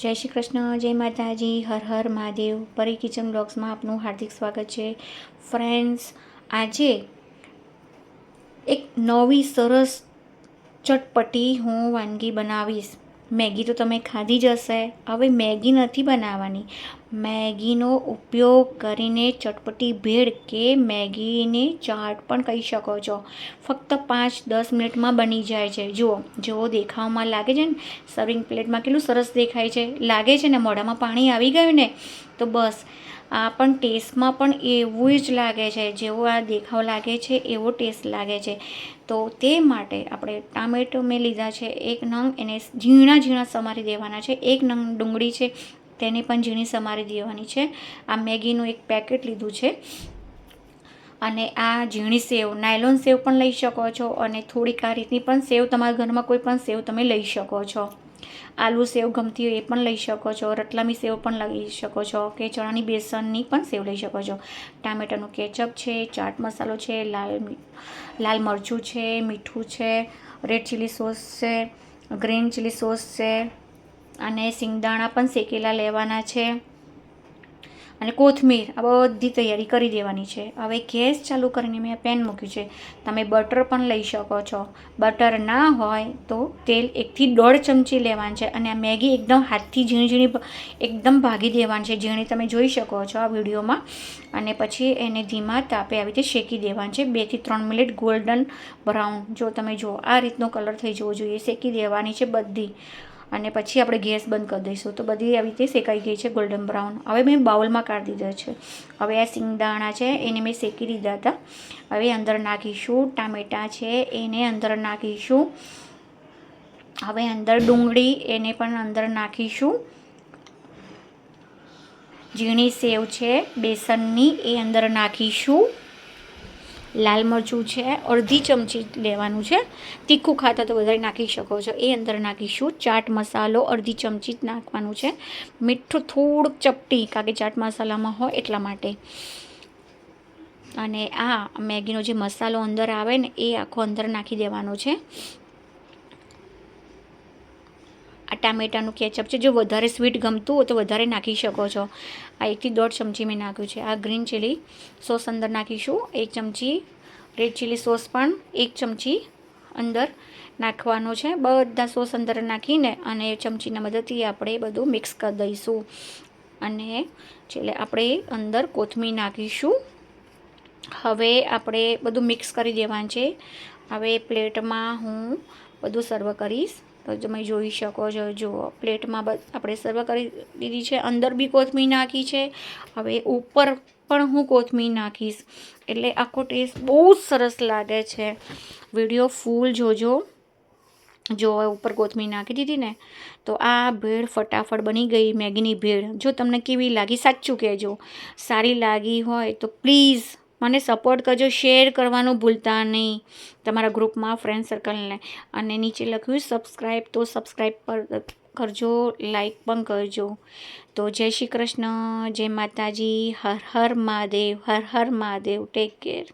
જય શ્રી કૃષ્ણ, જય માતાજી, હર હર મહાદેવ. પરી કિચન બ્લોગ્સમાં આપનું હાર્દિક સ્વાગત છે. ફ્રેન્ડ્સ, આજે એક નવી સરસ ચટપટી હું વાનગી બનાવીશ. મેગી તો તમે ખાધી જ હશે. હવે મેગી નથી બનાવવાની. મેગીનો ઉપયોગ કરીને ચટપટી ભેળ કે મેગીની ચાટ પણ કહી શકો છો. ફક્ત પાંચ દસ મિનિટમાં બની જાય છે. જુઓ, જેવો દેખાવમાં લાગે છે ને સર્વિંગ પ્લેટમાં કેટલું સરસ દેખાય છે. લાગે છે ને, મોઢામાં પાણી આવી ગયું ને, તો બસ. આ પણ ટેસ્ટમાં પણ એવું જ લાગે છે, જેવો આ દેખાવ લાગે છે, એવો ટેસ્ટ લાગે છે. તો તે માટે આપણે ટામેટો મેં લીધા છે, એક નંગ, એને ઝીણા ઝીણા સમારી દેવાના છે. એક નંગ ડુંગળી છે, તેને પણ ઝીણી સમારી દેવાની છે. આ મેગીનું એક પેકેટ લીધું છે. અને આ ઝીણી સેવ, નાયલોન સેવ પણ લઈ શકો છો અને થોડીક આ રીતની પણ સેવ તમારા ઘરમાં કોઈ પણ સેવ તમે લઈ શકો છો. આલુ સેવ ગમતી હોય એ પણ લઈ શકો છો રતલામી સેવ પણ લઈ શકો છો કે ચણાની બેસનની પણ સેવ લઈ શકો છો. ટામેટાનું કેચઅપ છે, ચાટ મસાલો છે, લાલ લાલ મરચું છે, મીઠું છે, રેડ ચીલી સોસ છે, ગ્રીન ચીલી સોસ છે, અને સિંગદાણા પણ શેકેલા લેવાના છે. અને કોથમીર આ બધી તૈયારી કરી દેવાની છે. હવે ગેસ ચાલુ કરીને મેં પેન મૂક્યું છે. તમે બટર પણ લઈ શકો છો. બટર ના હોય તો તેલ એકથી દોઢ ચમચી લેવાનું છે અને આ મેગી એકદમ હાથથી ઝીણી ઝીણી એકદમ ભાગી દેવાની છે. ઝીણી તમે જોઈ શકો છો આ વિડીયોમાં. અને પછી એને ધીમા તાપે આવી રીતે શેકી દેવાનું છે. બેથી ત્રણ મિનિટ ગોલ્ડન બ્રાઉન જો તમે જુઓ, આ રીતનો કલર થઈ જવો જોઈએ. શેકી દેવાની છે બધી. અને પછી આપણે ગેસ બંધ કરી દઈશું. તો બધી આવી રીતે શેકાઈ ગઈ છે ગોલ્ડન બ્રાઉન હવે મેં બાઉલમાં કાઢી દીધા છે. હવે આ સિંગદાણા છે એને મેં શેકી દીધા હતા. હવે અંદર નાખીશું. ટામેટાં છે એને અંદર નાખીશું. હવે અંદર ડુંગળી એને પણ અંદર નાખીશું. ઝીણી સેવ છે, બેસનની એ અંદર નાખીશું. લાલ મરચું છે, અડધી ચમચી લેવાનું છે. તીખું ખાતા તો વધારે નાખી શકો છો. એ અંદર નાખીશું ચાટ મસાલો, અડધી ચમચી જ નાખવાનું છે. મીઠું થોડુંક ચપટી, કારણ કે ચાટ મસાલામાં હોય એટલા માટે. અને આ મેગીનો જે મસાલો અંદર આવે ને, એ આખો અંદર નાખી દેવાનો છે. આ ટામેટાનું કેચઅપ છે. જો વધારે સ્વીટ ગમતું હોય તો વધારે નાખી શકો છો. આ એકથી દોઢ ચમચી મેં નાખ્યું છે. આ ગ્રીન ચીલી સોસ અંદર નાખીશું. એક ચમચી રેડ ચીલી સોસ પણ એક ચમચી અંદર નાખવાનો છે. બધા સોસ અંદર નાખીને અને ચમચીના મદદથી આપણે બધું મિક્સ કરી દઈશું. અને છેલ્લે આપણે અંદર કોથમીર નાખીશું. હવે આપણે બધું મિક્સ કરી દેવાનું છે. હવે પ્લેટમાં હું બધું સર્વ કરીશ. તો તમે જોઈ શકો છો જુઓ પ્લેટમાં બસ આપણે સર્વ કરી દીધી છે, અંદર બી કોથમીર નાખી છે. હવે ઉપર પણ હું કોથમીર નાખીશ. એટલે આખો ટેસ્ટ બહુ જ સરસ લાગે છે. વીડિયો ફૂલ જોજો. જો ઉપર કોથમીર નાખી દીધી ને, તો આ ભેળ ફટાફટ બની ગઈ, મેગીની ભેળ. જો તમને કેવી લાગી સાચું કહેજો. સારી લાગી હોય તો પ્લીઝ મને સપોર્ટ કરજો શેર કરવાનું ભૂલતા નહીં. તમારા ગ્રુપમાં ફ્રેન્ડ સર્કલને અને નીચે લખ્યું સબસ્ક્રાઈબ તો સબસ્ક્રાઈબ પર કરજો લાઈક પણ કરજો. તો જય શ્રી કૃષ્ણ, જય માતાજી, હર હર મહાદેવ, હર હર મહાદેવ ટેક કેર